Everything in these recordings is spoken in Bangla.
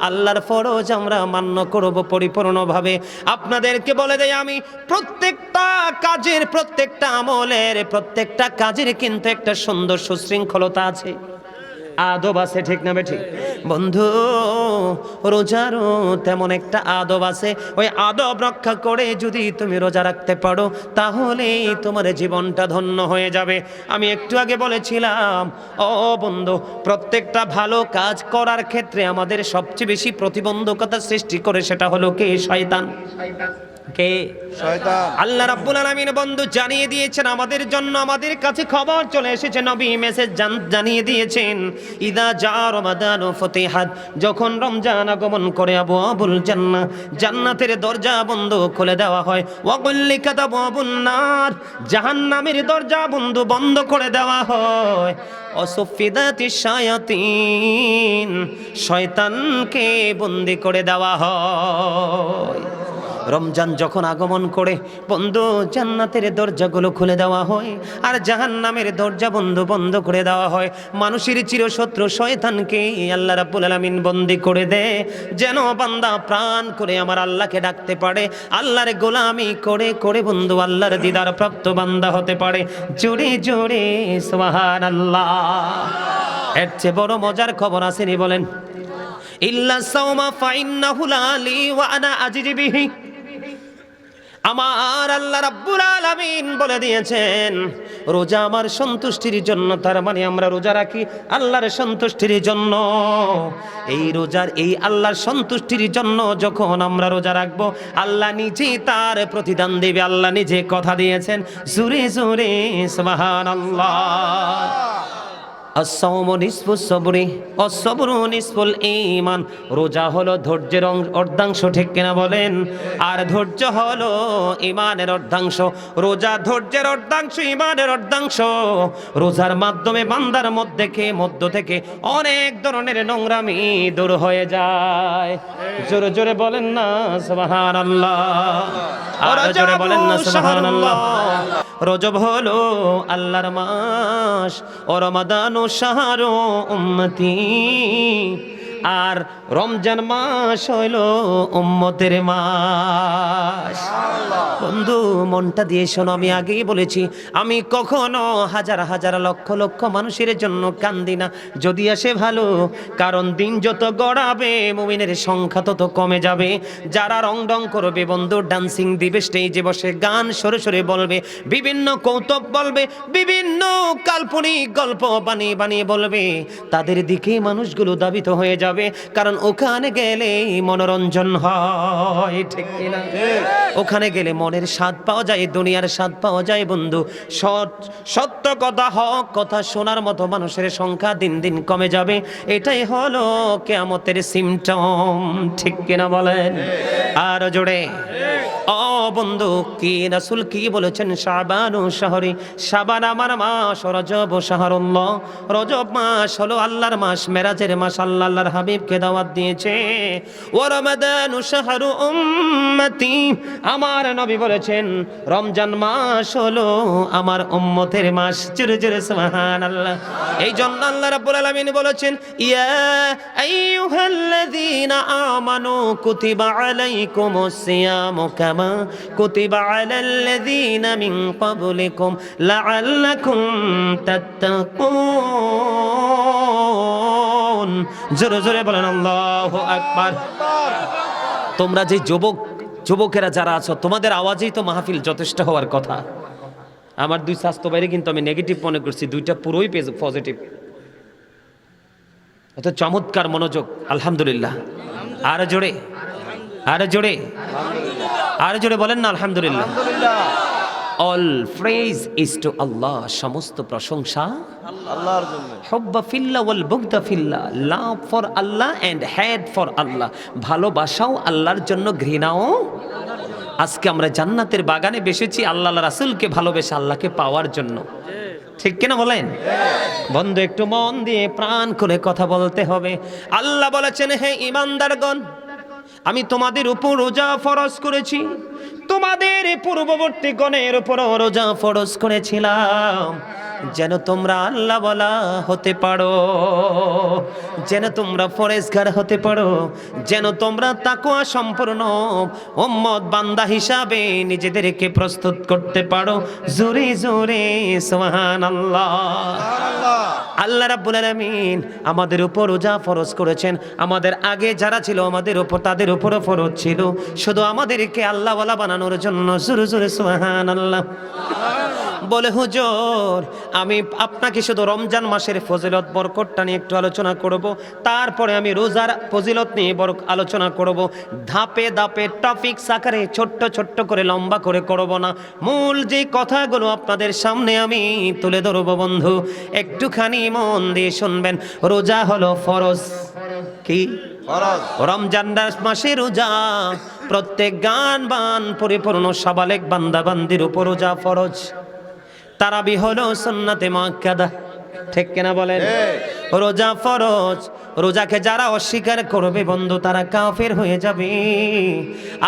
আল্লাহর ফরজ আমরা মান্য করব পরিপূর্ণভাবে। আপনাদেরকে বলে দেয় আমি, প্রত্যেকটা কাজের, প্রত্যেকটা আমলের, প্রত্যেকটা কাজের কিন্তু একটা সুন্দর সুশৃঙ্খলতা আছে। আদব আছে, ঠিক না ঠিক বন্ধু রোজারও তেমন একটা আদব আছে। ওই আদব রক্ষা করে যদি তুমি রোজা রাখতে পারো, তাহলেই তোমার জীবনটা ধন্য হয়ে যাবে। আমি একটু আগে বলেছিলাম, ও বন্ধু, প্রত্যেকটা ভালো কাজ করার ক্ষেত্রে আমাদের সবচেয়ে বেশি প্রতিবন্ধকতা সৃষ্টি করে সেটা হলো কে? শয়তান। কে? আল্লাহ রাব্বুল আলামিন বন্ধু জানিয়ে দিয়েছেন, আমাদের জন্য আমাদের কাছে খবর চলে এসেছে, নবী মেসেজ জানিয়ে দিয়েছেন, ইদা যা রমাদান ফতিহাত যখন রমজান আগমন করে আবু আবুল জান্নাহ, জান্নাতের দরজা বন্ধ খুলে দেওয়া হয় ওয়াগুল্লিকাত আবুন নার জাহান্নামের দরজা বন্ধু, বন্ধ করে দেওয়া হয়, অসফিদাতি শায়াতিন শয়তানকে বন্দি করে দেওয়া হয়। রমজান যখন আগমন করে, বন্ধু, জান্নাতের দরজাগুলো খুলে দেওয়া হয় আর জাহান্নামের দরজা বন্ধ বন্ধ করে দেওয়া হয়। মানুষের চিরশত্রু শয়তানকে আল্লাহ রাব্বুল আলামিন বন্দি করে দেয় যেন বান্দা প্রাণ করে আমার আল্লাহকে ডাকতে পারে, আল্লাহর গোলামি করে করে বন্ধু, আল্লাহর দিদার প্রাপ্ত বান্দা হতে পারে। জোরে জোরে সুবহান আল্লাহ এর চেয়ে বড় মজার খবর আসেনি বলেন? ইল্লা সাওমা ফাইন্নাহু লালি ওয়া আনা আমার আল্লাহ রাব্বুল আলামিন বলে দিয়েছেন, রোজা আমার সন্তুষ্টির জন্য, তার মানে আমরা রোজা রাখি আল্লাহর সন্তুষ্টির জন্য। এই রোজার, এই আল্লাহর সন্তুষ্টির জন্য যখন আমরা রোজা রাখব, আল্লাহ নিজেই তার প্রতিদান দেবে, আল্লাহ নিজে কথা দিয়েছেন, জুরে জুরে, সুবহানাল্লাহ। অসবরু রোজা হলো ধৈর্যের অর্ধাংশ, ঠিক কিনা বলেন? আর ধৈর্য হলো ঈমানের অর্ধাংশ। রোজা ধৈর্যের অর্ধাংশ, ঈমানের অর্ধাংশ। রোজার মাধ্যমে বান্দার মধ্যে থেকে মধ্য থেকে অনেক ধরনের নোংরামি দূর হয়ে যায়। জোরে জোরে বলেন না, সুবহানাল্লাহ। আর জোরে বলেন না, সুবহানাল্লাহ। রজব হলো আল্লাহর মাস। ও রমাদান ও শাহর উম্মতি। আর রমজান মাস হইল উম্মতের মাস। বন্ধু, মনটা দিয়ে শোনো, আমি আগেই বলেছি, আমি কখনো হাজার হাজার লক্ষ লক্ষ মানুষের জন্য কান্দি না। যদি আসে ভালো, কারণ দিন যত গড়াবে, মুমিনের সংখ্যা তত কমে যাবে। যারা রং ডং করবে, বন্ধু ডান্সিং দিবে স্টেজে বসে গান সরে সরে বলবে, বিভিন্ন কৌতুক বলবে, বিভিন্ন কাল্পনিক গল্প বানিয়ে বানিয়ে বলবে। তাদের দিকে মানুষগুলো দাবিত হয়ে যাবে। কারণ ওখানে গেলে মনোরঞ্জন হয়, ঠিক কিনা? ওখানে গেলে মনের স্বাদ পাওয়া যায়, দুনিয়ার স্বাদ পাওয়া যায়, বন্ধু। সৎ, সত্য কথা, হক কথা শোনার মতো মানুষের সংখ্যা দিন দিন কমে যাবে। এটাই হলো কেয়ামতের সিমটম ঠিক কিনা বলেন? আর জোরে। ও বন্ধু, কি রাসূল কি বলেছেন? শাবান ও শাহরি, শাবান আমার মাস, রজব ও শাহরুল্লাহ। রজব মাস হলো আল্লাহর মাস, মেরাজের মাস, আল্লাহ আল্লাহর হাবিবকে দাওয়াত দিয়েছে। ও রমাদান শাহরু উম্মতি। আমার নবী বলেছেন, রমজান মাস হলো আমার উম্মতের মাস। জোরে জোরে, সুবহানাল্লাহ। এই জন্য আল্লাহ রাব্বুল আলামিন বলেছেন, ইয়া আইয়ুহাল্লাযীনা আমানু কুতিবা আলাইকুমুস সিয়ামু কামা তোমরা যে যুবক, যুবকেরা যারা আছো, তোমাদের আওয়াজেই তো মাহফিল যথেষ্ট হওয়ার কথা। আমার দুই স্বাস্থ্য বাইরে কিন্তু আমি নেগেটিভ মনে করছি, দুইটা পুরোই পজিটিভ এত চমৎকার মনোযোগ, আলহামদুলিল্লাহ। আর জোরে আর জোরে। আর জোরে বলেন না আলহামদুলিল্লাহ। All praise is to Allah সমস্ত প্রশংসা। আল্লাহর জন্য। হব্বা ফিল্লা ওয়াল বুগদা ফিল্লা love for Allah and hate for Allah. ভালোবাসাও আল্লাহর জন্য ঘৃণাও। আজকে আমরা জান্নাতের বাগানে বেসেছি আল্লাহ রাসূলকে ভালোবেসে আল্লাহকে পাওয়ার জন্য। ঠিক কিনা বলেন? বন্ধু একটু মন দিয়ে প্রাণ করে কথা বলতে হবে। আল্লাহ বলেছেন হে ইমানদারগণ আমি তোমাদের উপর রোজা ফরজ করেছি। তোমাদের পূর্ববর্তী গণের উপর রোজা ফরজ করেছিলাম। যেন তোমরা আল্লাহ বলা হতে পারো যেন তোমরা ফরেজগার হতে পারো যেন তোমরা তাকোয়া সম্পূর্ণ উম্মত বান্দা হিসাবে নিজেদেরকে প্রস্তুত করতে পারো। জোরে জোরে সোহান আল্লাহ আল্লাহ রাব্বুল আলামিন আমাদের উপর রোজা ফরজ করেছেন। আমাদের আগে যারা ছিল আমাদের উপর তাদের উপরও ফরজ ছিল। শুধু আমাদেরকে আল্লাহওয়ালা বানানোর জন্য। জোরে জোরে সোহান আল্লাহ বলে হুজুর আমি আপনাকে শুধু রমজান মাসের ফজিলত বরকতটা নিয়ে একটু আলোচনা করব তারপরে আমি রোজার ফজিলত নিয়ে বরক আলোচনা করব। ধাপে ধাপে টপিক সাকারে ছোট্ট ছোট্ট করে লম্বা করে করব না। মূল যে কথাগুলো আপনাদের সামনে আমি তুলে ধরবো বন্ধু একটুখানি মন দিয়ে শুনবেন। রোজা হলো ফরজ। কি? রমজান মাসে রোজা। প্রত্যেক গান বান পরিপূর্ণ সাবালেক বান্দা বান্দির উপর রোজা ফরজ। তারাবি হলো সুন্নাতে মাক্কাদা ঠিক কিনা বলেন? রোজা ফরজ রোজাকে যারা অস্বীকার করবে বন্ধু তারা কাফের হয়ে যাবে।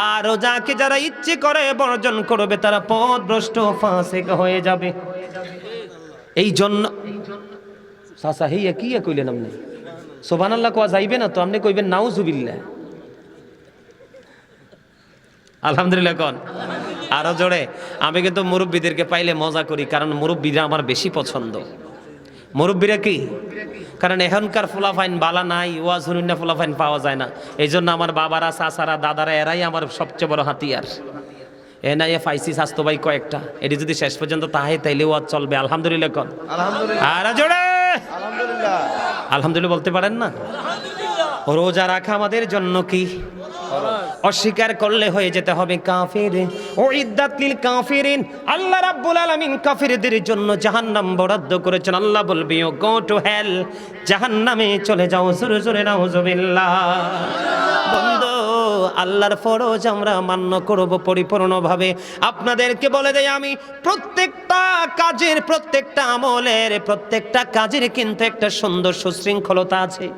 আর রোজাকে যারা ইচ্ছে করে বর্জন করবে তারা পথ ভ্রষ্ট ফাঁসেক হয়ে যাবে। এই জন্য সাসা হেইয়া কি কইলেন আপনি? সোবান আল্লাহ কোয়া যাইবে না তো? আপনি কইবেন নাউজুবিল্লাহ। আলহামদুলিল্লাহ কন। আরও জোরে। আমি কিন্তু মুরব্বীদেরকে পাইলে মজা করি কারণ মুরব্বীরা আমার বেশি পছন্দ। মুরব্বীরা কি? কারণ এখনকার ফুলাফাইন বালা নাই ওয়াজ হুনুন্না ফুলাফাইন পাওয়া যায় না। এই জন্য আমার বাবারা চাচারা দাদারা এরাই আমার সবচেয়ে বড় হাতিয়ার। এ নাই ফাইসি স্বাস্থ্য ভাই কয়েকটা। এটি যদি শেষ পর্যন্ত তাহে তাইলে ওয়াজ চলবে। আলহামদুলিল্লাহ কন। আর জোরে! আলহামদুলিল্লাহ। আলহামদুলিল্লাহ বলতে পারেন না? রোজা রাখা আমাদের জন্য কি? অস্বীকার করলে হয়ে যেতে হবে কাফির। ও ইদ্দাতলিল কাফিরিন, আল্লাহ রাব্বুল আলামিন কাফিরদের জন্য জাহান্নাম বরাদ্দ করেছেন। আল্লাহ বলবি, ও গো টু হেল, জাহান্নামে চলে যাও, জোরে জোরে নাউজুবিল্লাহ। বন্ধু, আল্লাহর ফরজ আমরা মান্য করব পরিপূর্ণভাবে। আপনাদেরকে বলে দেই আমি, প্রত্যেকটা কাজের, প্রত্যেকটা আমলের, প্রত্যেকটা কাজের কিন্তু একটা সুন্দর সুশৃঙ্খলতা আছে।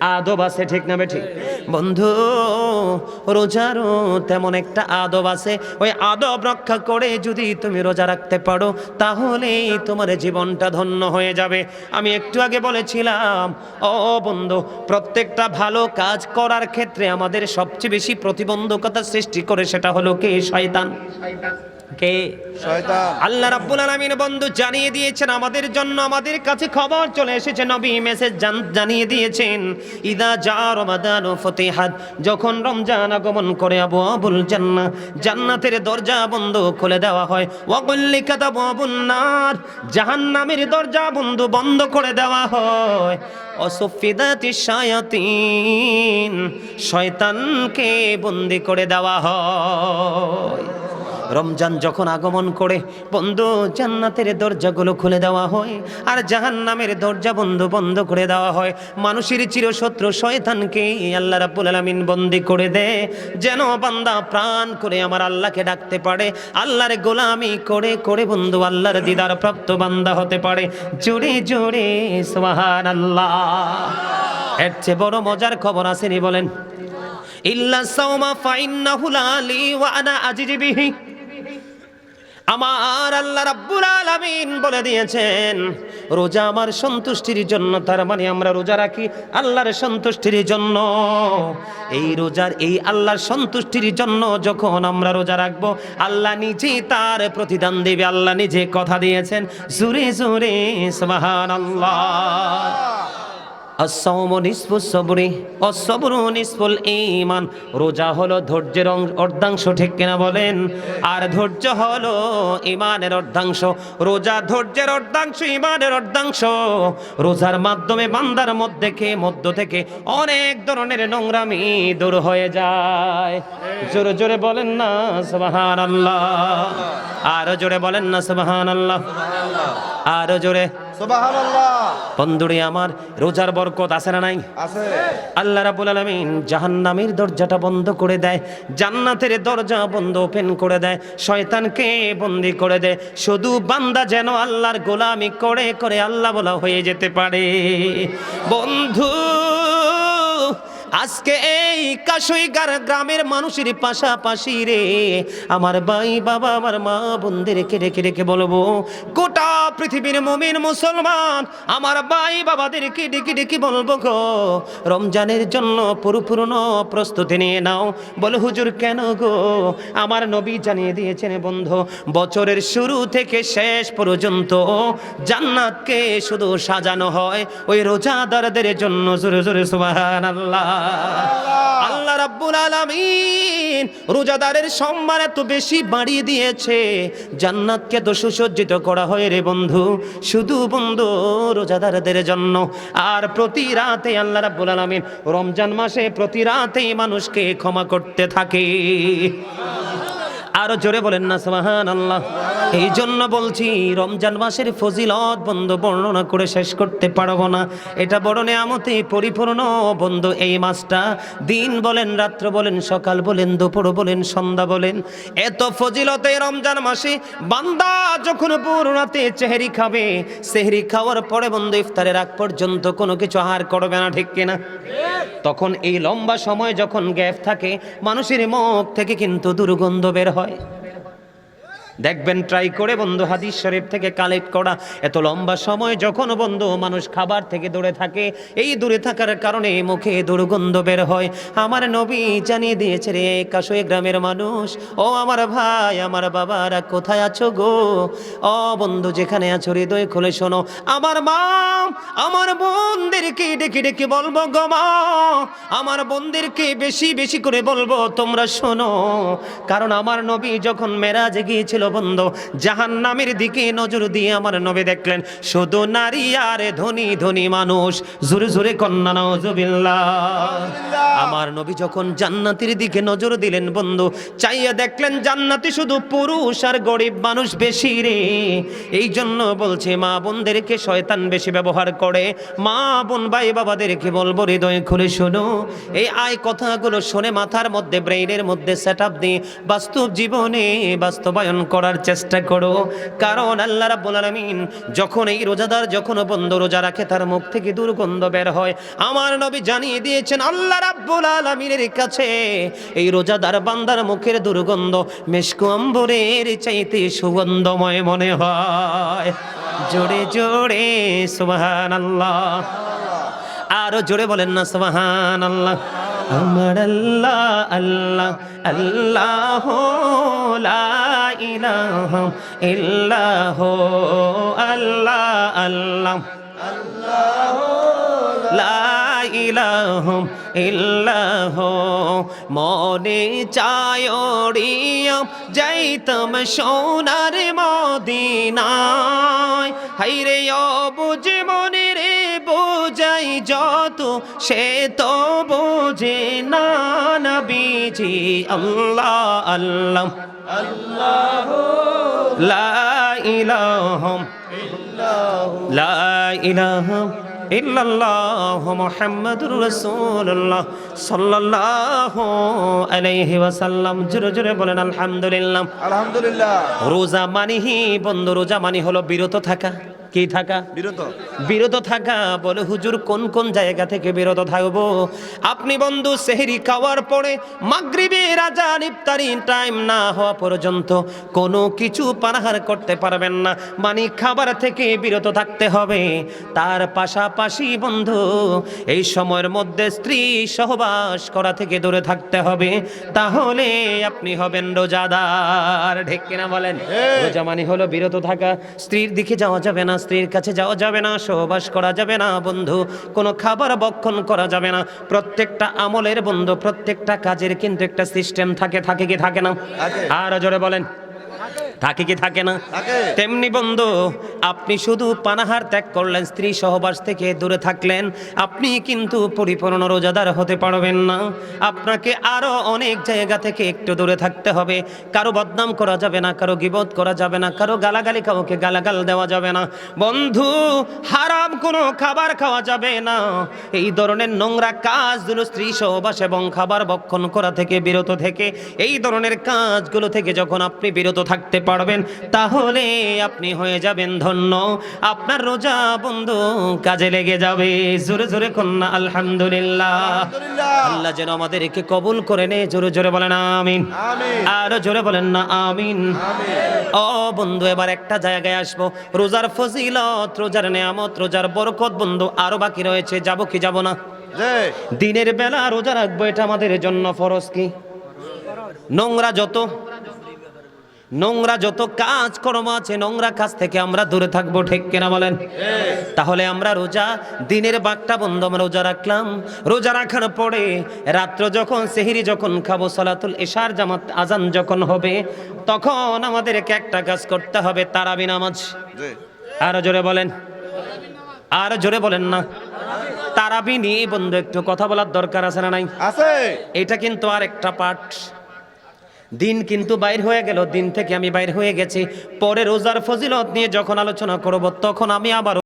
আদব আছে, ঠিক না ঠিক বন্ধু রোজারও তেমন একটা আদব আছে। ওই আদব রক্ষা করে যদি তুমি রোজা রাখতে পারো, তাহলেই তোমার জীবনটা ধন্য হয়ে যাবে। আমি একটু আগে বলেছিলাম, ও বন্ধু, প্রত্যেকটা ভালো কাজ করার ক্ষেত্রে আমাদের সবচেয়ে বেশি প্রতিবন্ধকতা সৃষ্টি করে সেটা হলো কে? শয়তান শয়তান। কে? আল্লাহ রাব্বুল আলামিন বন্ধু জানিয়ে দিয়েছেন আমাদের জন্য আমাদের কাছে খবর চলে এসেছে। নবী মেসেজ জানিয়ে দিয়েছেন ইদা যা রমাদান ফতিহাত যখন রমজান আগমন করে আবু আবুল জান্নাহ জান্নাতের দরজা বন্ধ খুলে দেওয়া হয়। ওয়াকুল্লিকাত আবুন নার জাহান্নামের দরজা বন্ধ বন্ধ করে দেওয়া হয়। অসফিদাতি শায়াতিন শয়তানকে বন্দি করে দেওয়া হয়। রমজান যখন আগমন করে, বন্ধু, জান্নাতের দরজাগুলো খুলে দেওয়া হয় আর জাহান্নামের দরজা বন্ধু বন্ধ করে দেওয়া হয়। মানুষের চিরশত্রু শয়তানকে আল্লাহ রাব্বুল আলামিন বন্দি করে দেয় যেন বান্দা প্রাণ করে আমার আল্লাহকে ডাকতে পারে, আল্লাহর গোলামি করে করে বন্ধু আল্লাহর দিদার প্রাপ্ত বান্দা হতে পারে। জোরে জোরে সোহান আল্লাহ এর চেয়ে বড় মজার খবর আসেনি বলেন। ইল্লা সাওমা ফাইন্নাহু লালি ওয়া আনা আজিজি বিহি। আমার আল্লাহ রাব্বুল আলামিন বলে দিয়েছেন, রোজা আমার সন্তুষ্টির জন্য, তার মানে আমরা রোজা রাখি আল্লাহর সন্তুষ্টির জন্য। এই রোজার, এই আল্লাহর সন্তুষ্টির জন্য যখন আমরা রোজা রাখব, আল্লাহ নিজে তার প্রতিদান দেবে, আল্লাহ নিজে কথা দিয়েছেন, জোরে জোরে, সুবহানাল্লাহ। আসসাওমু নিসফু সবরি অসবরু ঈমান। রোজা হলো ধৈর্যের অর্ধাংশ, ঠিক কিনা বলেন? আর ধৈর্য হলো ইমানের অর্ধাংশ। রোজা ধৈর্যের অর্ধাংশ ইমানের অর্ধাংশ। রোজার মাধ্যমে বান্দার মধ্যে মধ্য থেকে অনেক ধরনের নোংরামি দূর হয়ে যায়। জোরে জোরে বলেন না, সুবহানাল্লাহ। আরও জোরে বলেন না, সুবহানাল্লাহ। আরও জোরে বন্ধুরে আমার রোজার বরকত আছে না নাই? আছে। আল্লাহ রাবুল আলমিন জাহান্নামের দরজাটা বন্ধ করে দেয় জান্নাতের দরজা বন্ধ ওপেন করে দেয় শয়তানকে বন্দি করে দেয়। শুধু বান্দা যেন আল্লাহর গোলামি করে করে আল্লাহ বলা হয়ে যেতে পারে। বন্ধু আজকে এই কাশুইগার গ্রামের মানুষের পাশাপাশি রে, আমার ভাই বাবা, আমার মা বোনদেরকে রেখে রেখে বলব, গোটা পৃথিবীর মমিন মুসলমান আমার ভাই বাবাদেরকে ডেকে ডেকে বলব গো, রমজানের জন্য পরিপূর্ণ প্রস্তুতি নিয়ে নাও। বলে, হুজুর, কেন গো? আমার নবী জানিয়ে দিয়েছেন বন্ধু, বছরের শুরু থেকে শেষ পর্যন্ত জান্নাতকে শুধু সাজানো হয় ওই রোজাদারদের জন্য। জোরে জোরে সুবাহান আল্লাহ। রাব্বুল আলামিন রোজাদারের সম্মান এত বেশি বাড়িয়ে দিয়েছে। জান্নাতকে তো করা হয় রে বন্ধু। শুধু বন্ধু রোজাদারদের জন্য। আর প্রতি রাতে আল্লাহ রাব্বুল আলামিন রমজান মাসে প্রতি রাতেই মানুষকে ক্ষমা করতে থাকে। আরও জোরে বলেন না সুবহান আল্লাহ এই জন্য বলছি, রমজান মাসের ফজিলত বন্ধু বর্ণনা করে শেষ করতে পারব না। এটা বড় নেয়ামতে পরিপূর্ণ। বন্ধু, এই মাসটা দিন বলেন, রাত্র বলেন, সকাল বলেন, দুপুর বলেন, সন্ধ্যা বলেন। এত ফজিলতে রমজান মাসে বান্দা যখন পুরো রাতে চেহারি খাবে সেহরি খাওয়ার পরে বন্ধু ইফতারের আগ পর্যন্ত কোনো কিছু আহার করবে না, ঠিক কিনা? তখন এই লম্বা সময় যখন গ্যাপ থাকে, মানুষের মুখ থেকে কিন্তু দুর্গন্ধ বের হয়। দেখবেন ট্রাই করে বন্ধু হাদিস শরীফ থেকে কালেক্ট করা। এত লম্বা সময় যখন বন্ধু মানুষ খাবার থেকে দূরে থাকে, এই দূরে থাকার কারণে মুখে দুর্গন্ধ বের হয়। আমার নবী জানিয়ে দিয়েছে রে, কাশোয় গ্রামের মানুষ, ও আমার ভাই, আমার বাবারা, কোথায় আছো গো? ও বন্ধু, যেখানে আছো, হৃদয় খুলে শোনো। আমার মা, আমার বোনদেরকে ডেকে ডেকে বলব গো মা, আমার বোনদেরকে বেশি বেশি করে বলব, তোমরা শোনো। কারণ আমার নবী যখন মেরাজে গিয়েছিল বন্ধু জাহান নামের দিকে নজর দিয়ে আমার নবে দেখলেন, শুধু নারী আর ধনী ধনী মানুষ। জোরে জোরে কন্যা নজবিল্লাহ আমার নবী যখন জান্নাতের দিকে নজর দিলেন, বন্ধু, চাইয়া দেখলেন জান্নাতে শুধু পুরুষ আর গরিব মানুষ বেশি রে। এই জন্য বলছে, মা বোনদেরকে শয়তান বেশি ব্যবহার করে। মা বোন ভাই বাবাদেরকে বলব, হৃদয় খুলে শোনো। এই আয় কথাগুলো শুনে মাথার মধ্যে, ব্রেইনের মধ্যে সেট আপ দিয়ে বাস্তব জীবনে বাস্তবায়ন করার চেষ্টা করো। কারণ আল্লাহ রাব্বুল আলামিন যখন এই রোজাদার, যখন বন্ধ রোজা রাখে, তার মুখ থেকে দুর্গন্ধ বের হয়। আমার নবী জানিয়ে দিয়েছেন, আল্লাহ রাব্বুল আলামিনের কাছে এই রোজাদার বান্দার মুখের দুর্গন্ধ মেশকু অম্বরের চাইতে সুগন্ধময় মনে হয়। জোরে জোরে, সুবহানাল্লাহ। আরও জোরে বলেন না সুবহান আল্লাহ আমার আল্লাহ আল্লাহ আল্লাহ ইলাহা ইল্লাহ, আল্লাহ আল্লাহ। লা ইলাহা ইল্লাহ, মনে চায়ড়িয়া যাইতাম সোনার মদিনায়। হাইরে অবুঝ মনে রে বোঝাই যত, সে তো বোঝে না নবীজি, আল্লাহ আল্লাহ। আল্লাহ লা ইলাহা লা ইলাহা ইল্লাল্লাহ মুহাম্মাদুর রাসূলুল্লাহ সাল্লাল্লাহু আলাইহি ওয়াসাল্লাম। জোরে জোরে বলেন আলহামদুলিল্লাহ। আলহামদুলিল্লাহ। রোজা মানিহি বন্ধ রোজা মানি হলো বিরত থাকা। কি থাকা? বিরত। বিরত থাকা বলে হুজুর কোন কোন জায়গা থেকে বিরত থাকব? আপনি বন্ধু সেহরি খাওয়ার পরে মাগরিবে রাজা ইফতারি টাইম না হওয়া পর্যন্ত কোনো কিছু পানাহার করতে পারবেন না। মানে খাবার থেকে বিরত থাকতে হবে। তার পাশাপাশি বন্ধু এই সময়ের মধ্যে স্ত্রী সহবাস করা থেকে দূরে থাকতে হবে। তাহলে আপনি হবেন রোজাদার। ঠিক কিনা বলেন? রোজা মানে হলো বিরত থাকা। স্ত্রীর দিকে যাওয়া যাবে না স্ত্রীর কাছে যাওয়া যাবে না সহবাস করা যাবে না বন্ধু কোনো খাবার বক্ষণ করা যাবে না। প্রত্যেকটা আমলের বন্ধু প্রত্যেকটা কাজের কিন্তু একটা সিস্টেম থাকে থাকে কি থাকে না? আর জোরে বলেন। থাকে কি থাকে না? তেমনি বন্ধু আপনি শুধু পানাহার ত্যাগ করলেন স্ত্রী সহবাস থেকে দূরে থাকলেন আপনি কিন্তু পরিপূর্ণ রোজাদার হতে পারবেন না। আপনাকে আরও অনেক জায়গা থেকে একটু দূরে থাকতে হবে। কারও বদনাম করা যাবে না কারও গিবত করা যাবে না কারও গালাগালি কাউকে গালাগাল দেওয়া যাবে না। বন্ধু হারাম কোনো খাবার খাওয়া যাবে না। এই ধরনের নোংরা কাজগুলো স্ত্রী সহবাস এবং খাবার বক্ষণ করা থেকে বিরত থেকে এই ধরনের কাজগুলো থেকে যখন আপনি বিরত থাকতে পারবেন তাহলে আপনি হয়ে যাবেন ধন্য। আপনার রোজা বন্ধু কাজে লেগে যাবে। জোরে জোরে কন্যা আলহামদুলিল্লাহ। আল্লাহ যেন আমাদেরকে কবুল করে নে জোরে জোরে বলেন আমিন। আরও জোরে বলেন না আমিন। ও বন্ধু এবার একটা জায়গায় আসব। রোজার ফজিলত রোজার নেয়ামত রোজার বরকত বন্ধু আরও বাকি রয়েছে। যাব কি যাব না? দিনের বেলা রোজা রাখব এটা আমাদের জন্য ফরজ কি? নোংরা যত নোংরা যত কাজ কর্ম আছে নোংরা কাজ থেকে আমরা দূরে থাকব ঠিক কিনা বলেন? তাহলে আমরা রোজা দিনের বাঘটা বন্ধ আমরা রোজা রাখলাম। রোজা রাখার পরে রাত্র যখন সেহিরি যখন খাব সলাতুল এশার জামাত আজান যখন হবে তখন আমাদেরকে একটা কাজ করতে হবে তারাবি নামাজ। আরও জোরে বলেন। আর জোরে বলেন না। তারাবি নিয়ে বন্ধু একটু কথা বলার দরকার আছে না নাই? আছে। এটা কিন্তু আর একটা পাঠ। দিন কিন্তু বাইর হয়ে গেল, দিন থেকে আমি বাইর হয়ে গেছি। পরে রোজার ফজিলত নিয়ে যখন আলোচনা করব, তখন আমি আবার